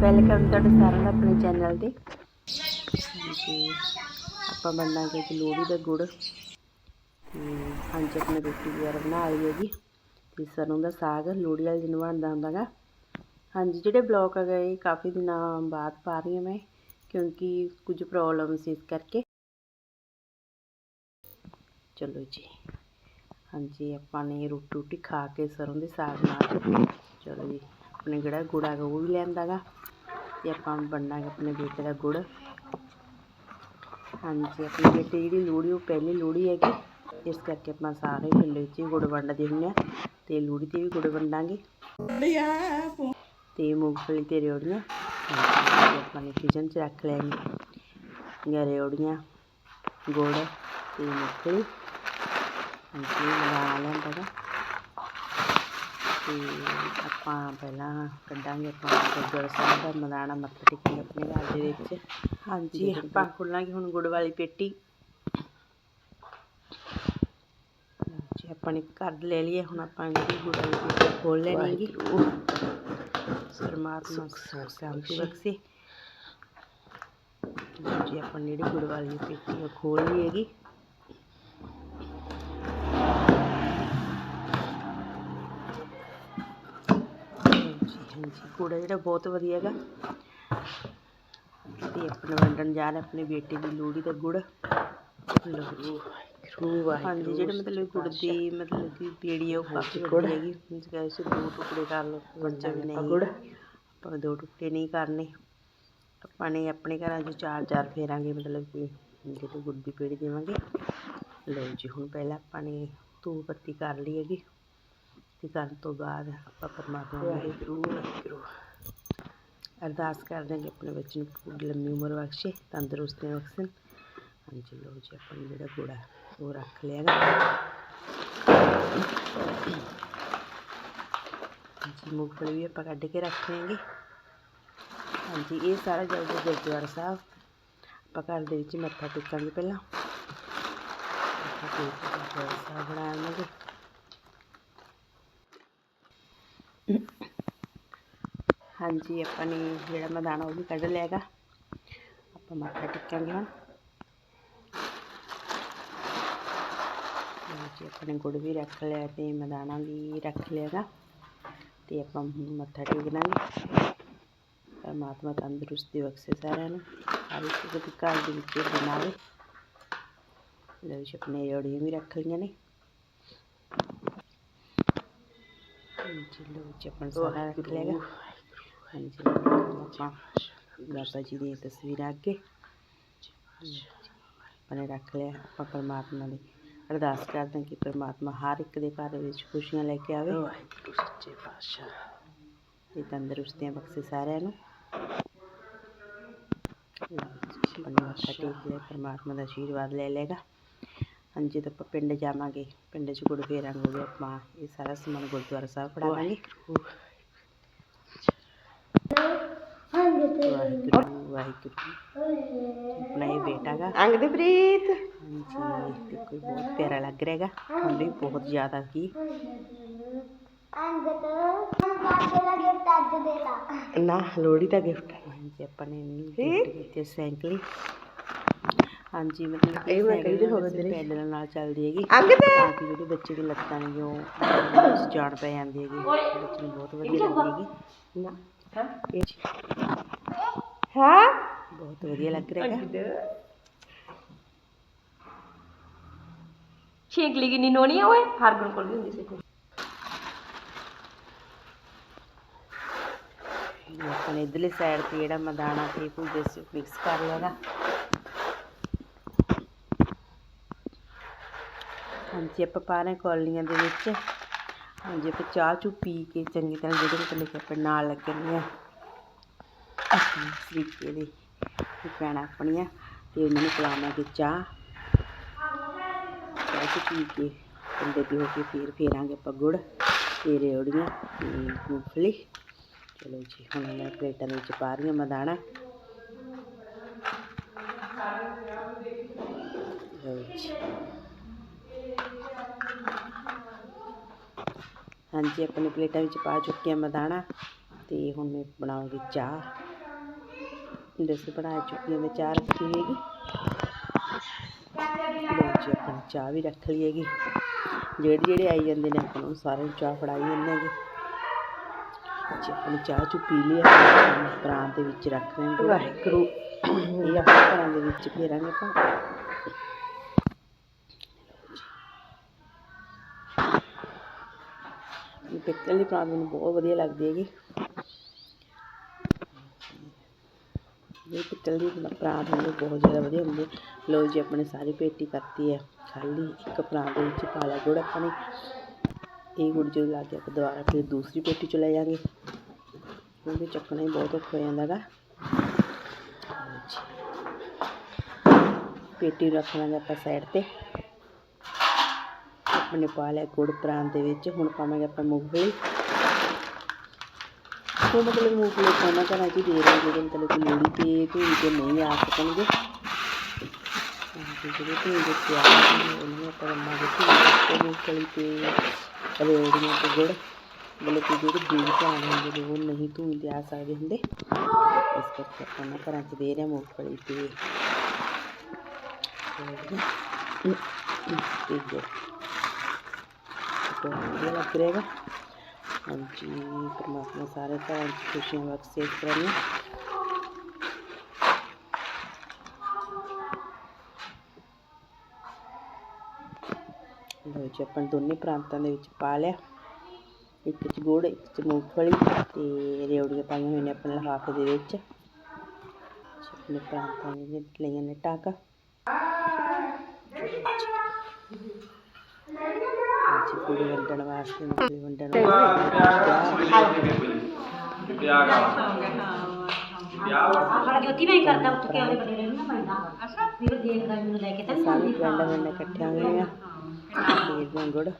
Welcome ਤੁਹਾਡੇ ਸਾਰਿਆਂ ਦਾ ਆਪਣੇ ਚੈਨਲ ਤੇ। ਆਪਾਂ ਬਣਾਂਗੇ ਜੀ ਲੋਹੜੀ ਦਾ ਗੁੜ। ਤੇ ਹਾਂਜੀ ਆਪਣੇ ਰੋਟੀ ਵਗੈਰਾ ਬਣਾ ਲਈ ਜੀ। ਤੇ ਸਰੋਂ ਦਾ ਸਾਗ, ਲੋਹੜੀ ਵਾਲੇ ਦਿਨ ਬਣਦਾ ਹੁੰਦਾ ਗਾ। ਹਾਂਜੀ, ਜਿਹੜੇ ਬਲੌਗ ਹੈਗਾ ਇਹ ਕਾਫੀ ਦਿਨਾਂ ਬਾਅਦ ਪਾ ਰਹੀ ਹਾਂ ਮੈਂ, ਕਿਉਂਕਿ ਕੁਝ ਪ੍ਰੋਬਲਮ ਸੀ ਇਸ ਕਰਕੇ। ਚਲੋ ਜੀ। ਹਾਂਜੀ, ਆਪਾਂ ਨੇ ਰੋਟੀ ਰੋਟੀ ਖਾ ਕੇ ਸਰੋਂ ਦੇ ਸਾਗ ਨਾਲ ਚਲੋ ਜੀ। ਆਪਣੇ ਜਿਹੜਾ ਗੁੜ ਹੈਗਾ ਉਹ ਵੀ ਲਿਆਂਦਾ ਗਾ ਤੇ ਆਪਾਂ ਬਣਾਂਗੇ ਆਪਣੇ ਬੇਟੇ ਦਾ ਗੁੜ। ਹਾਂਜੀ, ਆਪਣੇ ਬੇਟੇ ਦੀ ਜਿਹੜੀ ਲੋਹੜੀ, ਉਹ ਪਹਿਲੀ ਲੋਹੜੀ ਹੈਗੀ। ਇਸ ਕਰਕੇ ਆਪਾਂ ਸਾਰੇ ਪਿੰਡ ਵਿੱਚ ਹੀ ਗੁੜ ਵੰਡਦੇ ਹੁੰਦੇ ਆ ਤੇ ਲੋਹੜੀ ਤੇ ਵੀ ਗੁੜ ਵੰਡਾਂਗੇ। ਤੇ ਮੂੰਗਫਲੀ ਤੇ ਰਿਓੜੀਆਂ ਆਪਾਂ ਨੇ ਕਿਚਨ 'ਚ ਰੱਖ ਲਿਆ ਜੀ। ਰਿਓੜੀਆਂ ਗੁੜ ਤੇ ਮੂੰਗਫਲੀ। ਹਾਂਜੀ, ਬਣਾ ਲੈਂਦਾ ਗਾ। ਤੇ ਆਪਾਂ ਪਹਿਲਾਂ ਕੱਢਾਂਗੇ ਆਪਾਂ ਗੁਰਦੁਆਰਾ ਸਾਹਿਬ ਦਾ ਮਦਾਣਾ ਮੱਥਾ ਟੇਕਾਂਗੇ ਆਪਣੇ ਘਰ ਦੇ ਵਿੱਚ। ਹਾਂਜੀ ਆਪਾਂ ਖੋਲਾਂਗੇ ਹੁਣ ਗੁੜ ਵਾਲੀ ਪੇਟੀ। ਜੀ ਆਪਾਂ ਨੇ ਘਰ ਲੈ ਲਈਏ ਹੁਣ ਆਪਾਂ ਜਿਹੜੀ ਗੁੜ ਵਾਲੀ ਪੇਟੀ ਖੋਲ ਲੈਣੀ ਹੈਗੀ। ਪਰਮਾਤਮਾ ਸੁਖ ਸ਼ਾਂਤੀ ਬਖਸ਼ੇ। ਜੀ ਆਪਾਂ ਜਿਹੜੀ ਗੁੜ ਵਾਲੀ ਪੇਟੀ ਖੋਲ ਲਈ ਹੈਗੀ। ਹਾਂਜੀ ਕੂੜਾ ਜਿਹੜਾ ਬਹੁਤ ਵਧੀਆ ਹੈਗਾ। ਤੇ ਆਪਣੇ ਵੰਡਣ ਜਾ ਰਹੇ ਆਪਣੇ ਬੇਟੇ ਦੀ ਲੋਹੜੀ ਦਾ ਗੁੜ। ਲਓ ਹਾਂਜੀ ਜਿਹੜੇ ਮਤਲਬ ਗੁੜ ਦੀ ਮਤਲਬ ਕਿ ਪੀੜੀ ਹੈ ਉਹ ਕਾਫੀ ਹੈਗੀ। ਅਸੀਂ ਦੋ ਟੁਕੜੇ ਕਰ ਲਓ ਬੱਚਾ ਵੀ ਨਹੀਂ। ਗੁੜ। ਆਪਾਂ ਦੋ ਟੁਕੜੇ ਨਹੀਂ ਕਰਨੇ। ਆਪਾਂ ਨੇ ਆਪਣੇ ਘਰਾਂ 'ਚ ਚਾਰ ਚਾਰ ਫੇਰਾਂਗੇ ਮਤਲਬ ਕਿ ਜਿਹੜੇ ਗੁੜ ਦੀ ਪੀੜੀ ਦੇਵਾਂਗੇ। ਲਓ ਜੀ ਹੁਣ ਪਹਿਲਾਂ ਆਪਾਂ ਨੇ ਧੂਪ ਬੱਤੀ ਕਰ ਲਈ ਹੈਗੀ। ਤੇ ਕਰਨ ਤੋਂ ਬਾਅਦ ਆਪਾਂ ਪਰਮਾਤਮਾ ਨੂੰ ਵਾਹਿਗੁਰੂ ਵਾਹਿਗੁਰੂ। ਅਰਦਾਸ ਕਰਦੇ ਹਾਂ ਕਿ ਆਪਣੇ ਬੱਚੇ ਨੂੰ ਪੂਰੀ ਲੰਮੀ ਉਮਰ ਬਖਸ਼ੇ ਤੰਦਰੁਸਤੀਆਂ ਬਖਸ਼ਣ। ਹਾਂਜੀ ਲਓ ਜੀ ਆਪਾਂ ਜਿਹੜਾ ਗੁੜ ਉਹ ਰੱਖ ਲਿਆ ਗਾ। ਹਾਂਜੀ ਮੂੰਗਫਲੀ ਵੀ ਆਪਾਂ ਕੱਢ ਕੇ ਰੱਖ ਲਾਂਗੇ ਹਾਂਜੀ ਇਹ ਸਾਰਾ ਜਾਊਗਾ ਗੁਰਦੁਆਰਾ ਸਾਹਿਬ ਆਪਾਂ ਘਰ ਦੇ ਵਿੱਚ ਮੱਥਾ ਟੇਕਾਂਗੇ ਪਹਿਲਾਂ। ਮੱਥਾ ਟੇਕ ਕੇ ਗੁਰਦੁਆਰਾ ਸਾਹਿਬ ਬਣਾਵਾਂਗੇ ਹਾਂਜੀ, ਆਪਾਂ ਨੇ ਜਿਹੜਾ ਮਦਾਨਾ ਉਹ ਵੀ ਕੱਢ ਲਿਆ ਹੈਗਾ। ਆਪਾਂ ਮੱਥਾ ਟੇਕਾਂਗੇ ਹੁਣ। ਜੀ ਆਪਣੇ ਗੁੜ ਵੀ ਰੱਖ ਲਿਆ ਤੇ ਮਦਾਨਾ ਵੀ ਰੱਖ ਲਿਆ ਹੈਗਾ। ਤੇ ਆਪਾਂ ਮੱਥਾ ਟੇਕ ਦਾਂਗੇ ਪਰਮਾਤਮਾ ਤੰਦਰੁਸਤੀ ਬਖਸ਼ੇ ਸਾਰਿਆਂ ਨੂੰ। ਹਰ ਇੱਕ ਦੇ ਘਰ ਦੇ ਵਿੱਚ ਇਹ ਬਣਾਵੇ ਲਓ। ਜੀ, ਆਪਣੇ ਰੋੜੀਆਂ ਵੀ ਰੱਖ ਲਈਆਂ ਨੇ। ਹਾਂਜੀ, ਲਓ ਜੀ ਆਪਣਾ ਸਾਰਾ ਰੱਖ ਲਿਆ ਹੈਗਾ। ਹਾਂਜੀ। ਆਪਾਂ ਬਾਬਾ ਜੀ ਦੀਆਂ ਤਸਵੀਰਾਂ ਅੱਗੇ। ਆਪਾਂ ਨੇ ਰੱਖ ਲਿਆ ਆਪਾਂ ਪਰਮਾਤਮਾ ਦੀ। ਅਰਦਾਸ ਕਰਦੇ ਹਾਂ ਕਿ ਪਰਮਾਤਮਾ ਹਰ ਇੱਕ ਦੇ ਘਰ ਵਿੱਚ ਖੁਸ਼ੀਆਂ ਲੈ ਕੇ ਆਵੇ। ਵਾਹਿਗੁਰੂ ਸੱਚੇ ਪਾਤਸ਼ਾਹ। ਤੇ ਤੰਦਰੁਸਤੀਆਂ ਬਖਸ਼ੇ ਸਾਰਿਆਂ ਨੂੰ। ਮੱਥਾ ਟੇਕ ਲਿਆ ਪਰਮਾਤਮਾ ਦਾ ਆਸ਼ੀਰਵਾਦ ਲੈ ਲੇਗਾ ਹਾਂਜੀ ਤਾਂ ਆਪਾਂ ਪਿੰਡ ਜਾਵਾਂਗੇ। ਪਿੰਡ 'ਚ ਗੁੜ ਫੇਰਾਂਗੇ ਆਪਾਂ ਇਹ ਸਾਰਾ ਸਮਾਨ ਗੁਰਦੁਆਰਾ ਸਾਹਿਬ ਫੜਾਵਾਂਗੇ ਵਾਹਿਗੁਰੂ ਵਾਹਿਗੁਰੂ ਆਪਣਾ ਇਹ ਬੇਟਾ ਗਾ ਅੰਗ ਹਾਂਜੀ ਤੇ ਕੋਈ ਬਹੁਤ ਪਿਆਰਾ ਲੱਗ ਰਿਹਾ ਹੈਗਾ ਠੰਡ ਬਹੁਤ ਜ਼ਿਆਦਾ ਸੀ ਨਾ ਲੋੜੀ ਦਾ ਗਿਫਟ ਹਾਂਜੀ ਆਪਾਂ ਨੇ ਇਹਨੂੰ gift ਸਾਈਕਲ ਹਾਂਜੀ ਮਤਲਬ ਇਹ ਮੈਂ ਸਾਈਕਲ ਕਹਿੰਦੀ ਹੋਵੇ ਪੈਡਲ ਨਾਲ ਚੱਲਦੀ ਹੈਗੀ ਤਾਂ ਕਿ ਜਿਹੜੇ ਬੱਚੇ ਦੀ ਲੱਤਾਂ ਨੇ ਉਹ ਜਾਣ ਪੈ ਜਾਂਦੀ ਹੈਗੀ ਬੱਚੇ ਨੂੰ ਬਹੁਤ ਵਧੀਆ ਲੱਗਦੀ ਹੈਗੀ ਨਾ ਹਾਂ ਹਾਂ? ਬਹੁਤ ਵਧੀਆ ਲੱਗ ਰਿਹਾ ਹੈਗਾ। ਛੇਕਲੀ ਕਿੰਨੀ ਨੋਣੀ ਆ ਓਏ? ਹਰਗੁਣ ਕੋਲ ਵੀ ਹੁੰਦੀ ਸੀ ਇਹ ਆਪਾਂ ਨੇ ਇਧਰਲੀ ਸਾਈਡ ਤੇ ਜਿਹੜਾ ਮਦਾਨਾ ਤੇ ਭੁੱਜੇ ਸੀ ਮਿਕਸ ਕਰ ਲਿਆਗਾ ਹਾਂਜੀ ਆਪਾਂ ਪਾ ਰਹੇ ਹਾਂ ਕੌਲੀਆਂ ਦੇ ਵਿੱਚ। ਹਾਂਜੀ ਆਪਾਂ ਚਾਹ ਚੂ ਪੀ ਕੇ ਚੰਗੀ ਤਰ੍ਹਾਂ ਜਿਹੜੇ ਮਤਲਬ ਕਿ ਆਪਣੇ ਨਾਲ ਲੱਗਣੀਆਂ ਆਪਣੇ ਦੇ ਭੈਣਾਂ ਆਪਣੀਆਂ ਤੇ ਉਹਨਾਂ ਨੂੰ ਪਿਲਾਵਾਂਗੇ ਚਾਹ। ਚਾਹ ਚੂ ਪੀ ਕੇ ਪਿੰਡੇ ਦੀ ਹੋ ਕੇ ਫਿਰ ਫੇਰਾਂਗੇ ਆਪਾਂ ਗੁੜ ਤੇ ਰਿਓੜੀਆਂ ਤੇ ਮੂੰਗਫਲੀ। ਚਲੋ ਜੀ, ਹੁਣ ਮੈਂ ਪਲੇਟਾਂ ਦੇ ਵਿੱਚ ਪਾ ਰਹੀ ਹਾਂ ਮਦਾਣਾ। ਹਾਂਜੀ, ਆਪਣੇ ਪਲੇਟਾਂ ਵਿੱਚ ਪਾ ਚੁੱਕੇ ਹਾਂ ਮਦਾਣਾ ਤੇ ਹੁਣ ਮੈਂ ਬਣਾਉਂਗੀ ਚਾਹ। ਜੈਸੇ ਬਣਾ ਚੁੱਕੀ ਮੈਂ ਚਾਹ ਰੱਖੀ ਹੈਗੀ। ਲਓ ਜੀ, ਆਪਣੀ ਚਾਹ ਵੀ ਰੱਖ ਲਈ ਹੈਗੀ। ਜਿਹੜੇ ਜਿਹੜੇ ਆਈ ਜਾਂਦੇ ਨੇ, ਆਪਾਂ ਨੂੰ ਸਾਰਿਆਂ ਨੂੰ ਚਾਹ ਫੜਾਈ ਜਾਂਦੇ ਹੈਗੇ। ਜੀ, ਆਪਣੀ ਚਾਹ ਚੁ ਪੀ ਲਈ ਆਪਾਂ ਪ੍ਰਾਂਤ ਦੇ ਵਿੱਚ ਰੱਖ ਰਹੇ ਹਾਂ। ਵਾਹਿਗੁਰੂ, ਇਹ ਆਪਾਂ ਘਰਾਂ ਦੇ ਵਿੱਚ ਫੇਰਾਂਗੇ ਆਪਾਂ। ਇਹ ਪਿੱਤਲ ਦੀ ਪ੍ਰਾਂਤ ਮੈਨੂੰ ਬਹੁਤ ਵਧੀਆ ਲੱਗਦੀ ਹੈਗੀ। ਇਹ ਪਿੱਤਲ ਦੀ ਪ੍ਰਾਂਤ ਹੁੰਦੀ ਬਹੁਤ ਜ਼ਿਆਦਾ ਵਧੀਆ ਹੁੰਦੀ ਹੈ। ਲਓ ਜੀ, ਆਪਣੇ ਸਾਰੀ ਪੇਟੀ ਕਰਤੀ ਹੈ। ਖਾਲੀ ਇੱਕ ਪ੍ਰਾਂਤ ਦੇ ਵਿੱਚ ਪਾ ਲਿਆ ਗੁੜ ਆਪਾਂ ਨੇ। ਇਹ ਗੁੜ ਜਦੋਂ ਲਾ ਕੇ ਆਪਾਂ ਦੁਬਾਰਾ ਫਿਰ ਦੂਸਰੀ ਪੇਟੀ ਚ ਲੈ ਜਾਵਾਂਗੇ ਕਿਉਂਕਿ ਚੱਕਣਾ ਹੀ ਬਹੁਤ ਔਖਾ ਹੋ ਜਾਂਦਾ ਗਾ ਪੇਟੀ ਰੱਖ ਲਾਂਗੇ ਆਪਾਂ ਸਾਈਡ ਤੇ। ਆਪਣੇ ਪਾ ਲਿਆ ਗੁੜ ਪ੍ਰਾਂਤ ਦੇ ਵਿੱਚ। ਹੁਣ ਪਾਵਾਂਗੇ ਆਪਾਂ ਮੂੰਗਫਲੀ। ਉਹ ਮਤਲਬ ਮੂੰਗਫਲੀ ਪਾਉਣਾ ਘਰਾਂ 'ਚ ਹੀ ਦੇ ਰਹੇ ਜਿਹੜੇ ਮਤਲਬ ਕਿ ਲੋਹੜੀ ਤੇ ਧੂਣੀ ਤੇ ਨਹੀਂ ਆ ਸਕਣਗੇ ਤੇ ਜਿਹੜੇ ਧੂਣੀ ਦੇ ਤਿਆਰ ਨੇ ਉਹਨਾਂ ਨੂੰ ਆਪਾਂ ਲੰਮਾਗੇ ਧੂਣੀ ਤੇ ਮੂੰਗਫਲੀ ਤੇ ਰੇੜੀਆਂ ਤੇ ਗੁੜ ਮਤਲਬ ਕਿ ਜਿਹੜੇ ਦੂਰ ਭਾਣ ਹੁੰਦੇ ਨੇ ਉਹ ਨਹੀਂ ਧੂਣੀ ਤੇ ਆ ਸਕਦੇ ਹੁੰਦੇ ਇਸ ਕਰਕੇ ਆਪਾਂ ਉਹਨਾਂ ਘਰਾਂ ਹਾਂਜੀ, ਪਰਮਾਤਮਾ ਸਾਰੇ ਘਰਾਂ ਖੁਸ਼ੀਆਂ ਬਖਸ਼ੇ ਕਰੇ ਲੋ ਜੀ, ਆਪਾਂ ਦੋਨੇ ਪ੍ਰਾਂਤਾਂ ਦੇ ਵਿੱਚ ਪਾ ਲਿਆ। ਇੱਕ ਚ ਗੁੜ, ਇੱਕ ਚ ਮੂੰਗਫਲੀ ਤੇ ਰਿਉੜੀਆਂ ਪਾਈਆਂ ਹੋਈਆਂ ਨੇ ਆਪਣੇ ਲਿਫਾਫੇ ਦੇ ਵਿੱਚ। ਜੀ ਆਪਣੇ ਪ੍ਰਾਂਤਾਂ ਦੇ ਲਈਆਂ ਨੇ ਟਾਕਾ। ਜੀ ਗੁੜ ਵੰਡਣ ਵਾਸਤੇ ਮੂੰਗਫਲੀ ਵੰਡਣ ਵਾਸਤੇ ਸਾਡਾ ਜੋਤੀ ਨਹੀਂ ਕਰਦਾ ਉੱਠ ਕੇ ਉਹਦੇ ਬੜੇ ਰਹਿਣਾ ਪੈਂਦਾ ਅੱਛਾ ਵੀ ਉਹ ਦੇਖਦਾ ਮੈਨੂੰ ਲੈ ਕੇ ਤਾਂ ਸਾਰੇ ਫਰੈਂਡ ਮੈਨੇ ਇਕੱਠੇ ਹੋਏ ਆ ਤੇ ਗੁੜ ਲਓ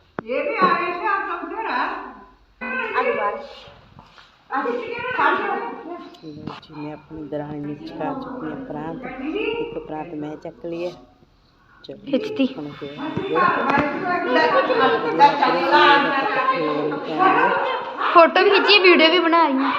ਖਿੱਚਤੀ। ਫੋਟੋ ਵੀ ਖਿੱਚੀ ਵੀਡੀਓ ਵੀ ਬਣਾ ਰਹੀ ਹਾਂ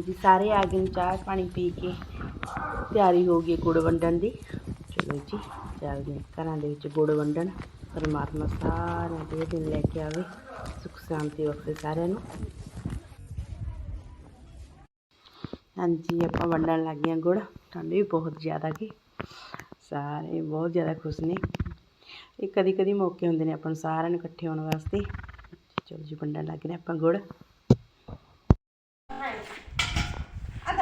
ਹਾਂਜੀ, ਸਾਰੇ ਆ ਗਏ ਨੇ ਚਾਹ ਪਾਣੀ ਪੀ ਕੇ। ਤਿਆਰੀ ਹੋ ਗਈ ਗੁੜ ਵੰਡਣ ਦੀ। ਚਲੋ ਜੀ, ਚੱਲਦੇ ਹਾਂ। ਘਰਾਂ ਦੇ ਵਿੱਚ ਗੁੜ ਵੰਡਣ। ਪਰਮਾਤਮਾ ਸਾਰਿਆਂ ਦੇ ਦਿਨ ਲੈ ਕੇ ਆਵੇ। ਸੁਖ, ਸ਼ਾਂਤੀ ਬਖਸ਼ੇ ਸਾਰਿਆਂ ਨੂੰ। ਹਾਂਜੀ, ਆਪਾਂ ਵੰਡਣ ਲੱਗ ਗਏ ਹਾਂ ਗੁੜ। ਠੰਡ ਵੀ ਬਹੁਤ ਜ਼ਿਆਦਾ ਕੀ ਸਾਰੇ ਬਹੁਤ ਜ਼ਿਆਦਾ ਖੁਸ਼ ਨੇ। ਇਹ ਕਦੀ ਕਦੀ ਮੌਕੇ ਹੁੰਦੇ ਨੇ ਆਪਾਂ ਨੂੰ ਸਾਰਿਆਂ ਨੂੰ ਇਕੱਠੇ ਹੋਣ ਵਾਸਤੇ। ਚਲੋ ਜੀ, ਵੰਡਣ ਲੱਗ ਰਹੇ ਆਪਾਂ ਗੁੜ।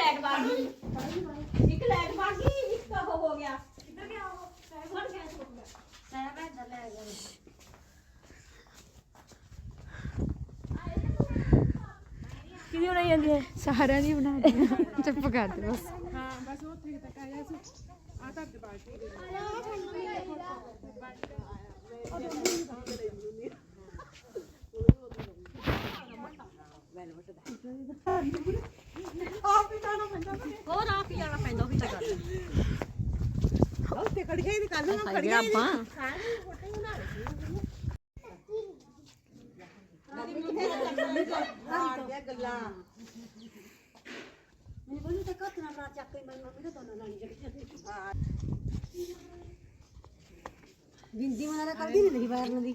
ਲੈਟ ਬਾਗ ਗਈ ਇੱਕ ਲੈਟ ਬਾਗ ਗਈ ਇੱਕ ਤਾਂ ਉਹ ਹੋ ਗਿਆ ਕਿੱਧਰ ਗਿਆ ਉਹ ਫੜ ਗਿਆ ਮੈਂ ਮੈਂ ਇੱਧਰ ਲੈ ਗਿਆ ਕਿਹਦੀ ਬਣਾਈ ਜਾਂਦੀ ਹੈ ਸਾਰਿਆਂ ਦੀ ਬਣਾ ਹਾਂ ਚੁੱਪ ਕਰ ਦੇ ਬਸ ਹੋਰ ਆ ਕੀ ਜਾਣਾ ਪੈਂਦਾ ਉਹ ਵੀ ਤਾਂ ਗੱਲ ਉੱਤੇ ਖੜੀ ਖੜੀ ਕਰ ਲੂੰ ਖੜੀਆਂ ਆਪਾਂ। ਗੱਲਾਂ ਮੈਨੂੰ ਬੋਲੂ ਤਾਂ ਕੱਤ ਨਾ ਚੱਕ ਕੇ ਬਿੰਦੀ ਮਾਰਾ ਕਰਦੀ ਨਹੀਂ ਬਾਹਰ ਦੀ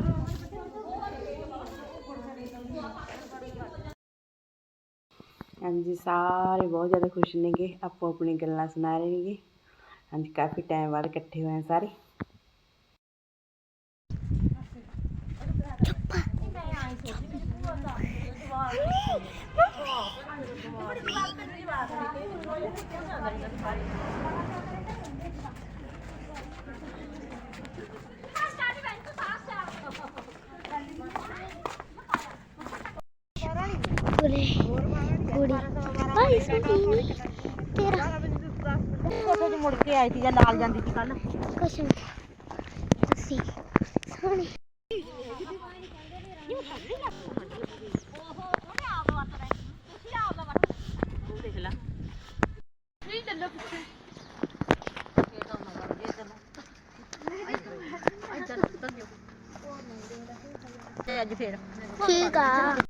ਬਹੁਤ ਜ਼ਿਆਦਾ ਖੁਸ਼ ਨੇਗੇ ਆਪੋ ਆਪਣੀ ਗੱਲਾਂ ਸੁਣਾ ਰਹੇ ਨੇਗੇ ਹਾਂਜੀ ਕਾਫੀ ਟਾਈਮ ਬਾਅਦ ਇਕੱਠੇ ਹੋਏ ਆ ਸਾਰੇ ਕੁੜੀ ਕੁੜੀ। ਭਾਈ ਸੁਣੀ ਤੇਰਾ। ਕੋਠੇ 'ਚ ਮੁੜ ਕੇ ਆਈ ਸੀ ਜਾਂ ਨਾਲ ਜਾਂਦੀ ਸੀ ਕੱਲ ਕੁਛ ਨਹੀਂ ਤੁਸੀਂ ਸੋਹਣੀ। ਅੱਜ ਫੇਰ ਠੀਕ ਆ।